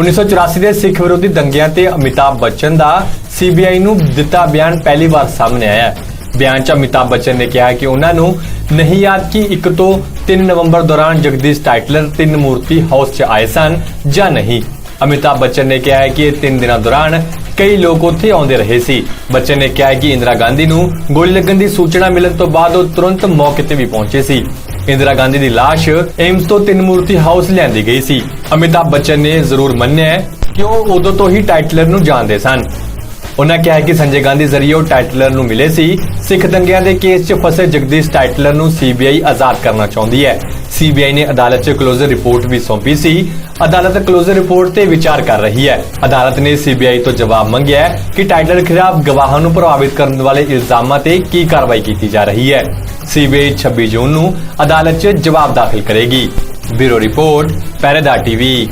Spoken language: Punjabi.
1984 ਦੇ ਸਿੱਖ ਵਿਰੋਧੀ ਦੰਗਿਆਂ ਤੇ ਅਮਿਤਾਭ ਬੱਚਨ ਦਾ ਸੀਬੀਆਈ ਨੂੰ ਦਿੱਤਾ ਬਿਆਨ ਪਹਿਲੀ ਵਾਰ ਸਾਹਮਣੇ ਆਇਆ ਹੈ। ਬਿਆਨ 'ਚ ਅਮਿਤਾਭ ਬੱਚਨ ਨੇ ਕਿਹਾ ਕਿ ਉਹਨਾਂ ਨੂੰ ਨਹੀਂ ਯਾਦ ਕਿ 1 ਤੋਂ 3 ਨਵੰਬਰ ਦੌਰਾਨ ਜਗਦੀਸ਼ ਟਾਈਟਲਰ ਤਿੰਨ ਮੂਰਤੀ ਹਾਊਸ 'ਚ ਆਏ ਸਨ ਜਾਂ ਨਹੀਂ। ਅਮਿਤਾਭ ਬੱਚਨ ਨੇ ਕਿਹਾ ਕਿ ਇਹ ਤਿੰਨ ਦਿਨਾਂ ਦੌਰਾਨ ਕਈ ਲੋਕ ਉੱਥੇ ਆਉਂਦੇ ਰਹੇ ਸੀ। ਬੱਚਨ ਨੇ ਕਿਹਾ ਕਿ ਇੰਦਰਾ ਗਾਂਧੀ ਨੂੰ ਗੋਲੀ ਲੱਗਣ ਦੀ ਸੂਚਨਾ ਮਿਲਣ ਤੋਂ ਬਾਅਦ ਉਹ ਤੁਰੰਤ ਮੌਕੇ ਤੇ ਵੀ ਪਹੁੰਚੇ ਸੀ। ਇੰਦਰਾ ਗਾਂਧੀ ਦੀ ਲਾਸ਼ ਏਮਸ ਤੋਂ ਤਿੰਨ ਮੂਰਤੀ ਹਾਊਸ ਲਿਆਂਦੀ ਗਈ ਸੀ। ਅਮਿਤਾਭ ਬੱਚਨ ਨੇ ਜ਼ਰੂਰ ਮੰਨਿਆ ਕਿ ਉਹ ਉਦੋਂ ਤੋਂ ਹੀ ਟਾਈਟਲਰ ਨੂੰ ਜਾਣਦੇ ਸਨ। ਉਹਨਾਂ ਕਿਹਾ ਕਿ ਸੰਜੇ ਗਾਂਧੀ ਜ਼ਰੀਏ ਉਹ ਟਾਈਟਲਰ ਨੂੰ ਮਿਲੇ ਸੀ। ਸਿੱਖ ਦੰਗਿਆਂ ਦੇ ਕੇਸ 'ਚ ਫਸੇ ਜਗਦੀਸ਼ ਟਾਈਟਲਰ ਨੂੰ ਸੀਬੀਆਈ ਆਜ਼ਾਦ ਕਰਨਾ ਚਾਹੁੰਦੀ ਹੈ। ਸੀਬੀਆਈ ਨੇ ਅਦਾਲਤ 'ਚ ਕਲੋਜ਼ਰ ਰਿਪੋਰਟ ਵੀ ਸੌਂਪੀ ਸੀ। ਅਦਾਲਤ ਕਲੋਜ਼ਰ ਰਿਪੋਰਟ ਤੇ ਵਿਚਾਰ ਕਰ ਰਹੀ ਹੈ। ਅਦਾਲਤ ਨੇ ਸੀਬੀਆਈ ਤੋਂ ਜਵਾਬ ਮੰਗਿਆ ਕਿ ਟਾਈਟਲਰ ਖਿਲਾਫ ਗਵਾਹਾਂ ਨੂੰ ਪ੍ਰਭਾਵਿਤ ਕਰਨ ਵਾਲੇ ਇਲਜ਼ਾਮਾਂ ਤੇ ਕੀ ਕਾਰਵਾਈ ਕੀਤੀ ਜਾ ਰਹੀ ਹੈ। ਸੀਬੀਆਈ 26 ਜੂਨ ਨੂੰ ਅਦਾਲਤ 'ਚ ਜਵਾਬ ਦਾਖਲ ਕਰੇਗੀ। Bureau report Pehredar TV.